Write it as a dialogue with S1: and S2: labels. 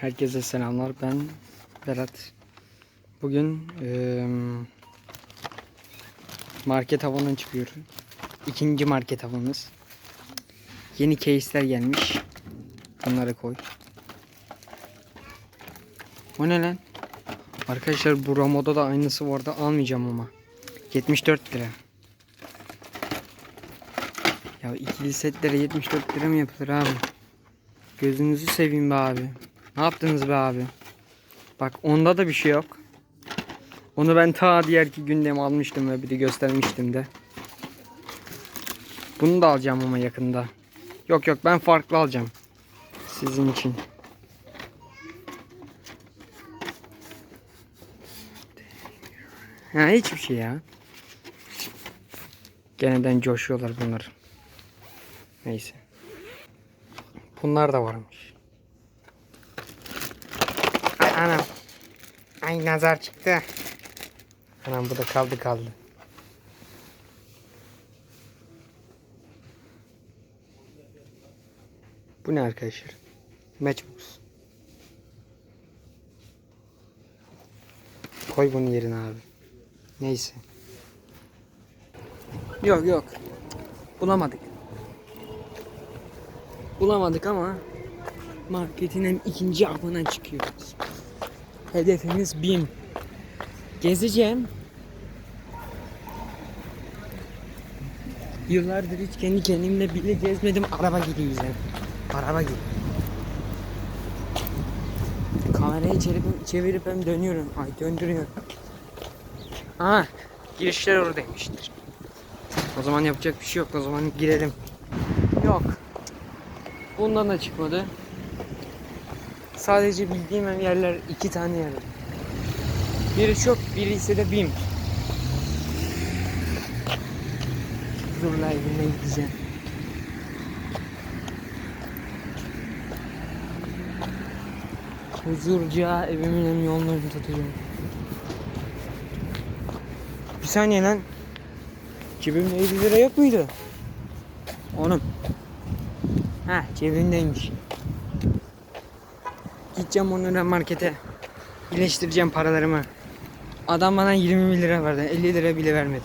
S1: Herkese selamlar. Ben Berat. Bugün eee, market havanın çıkıyorum. İkinci market havamız. Yeni case'ler gelmiş. Bunları koy. O ne lan? Arkadaşlar bu Ramo'da da aynısı vardı. Almayacağım ama. 74 lira. Ya ikili setlere 74 lira mı yapılır abi? Gözünüzü seveyim be abi. Ne yaptınız be abi? Bak onda da bir şey yok. Onu ben ta diğerki günde mi almıştım ve bir de göstermiştim de. Bunu da alacağım ama yakında. Yok yok ben farklı alacağım. Sizin için. Ha hiçbir şey ya. Geneden coşuyorlar bunlar. Neyse. Bunlar da varmış. Anam. Ay nazar çıktı. Anam bu da kaldı kaldı. Bu ne arkadaşlar? Matchbox. Koy bunu yerine abi. Neyse. Yok yok. Bulamadık. Bulamadık ama marketin hem ikinci avına çıkıyoruz. Hedefimiz BİM. Gezeceğim. Yıllardır hiç kendi kendimle bile gezmedim. Araba yüzden. Araba gidiyor. Kamerayı çevirip, çevirip hem dönüyorum. Ay döndürüyorum. Aha girişler oradaymıştır. O zaman yapacak bir şey yok. O zaman girelim. Yok. Bundan da çıkmadı. Sadece bildiğim yerler iki tane yer. Biri çok, biri ise de BİM. Huzurla evine gideceğim. Huzurca evimin yolunu tutacağım. Bir saniye lan. Cebimde 50 lira yok muydu? Onun. Ha cebimdeymiş. Gideceğim onlara markete. Birleştireceğim paralarımı. Adam bana 20 lira verdi. 50 lira bile vermedi.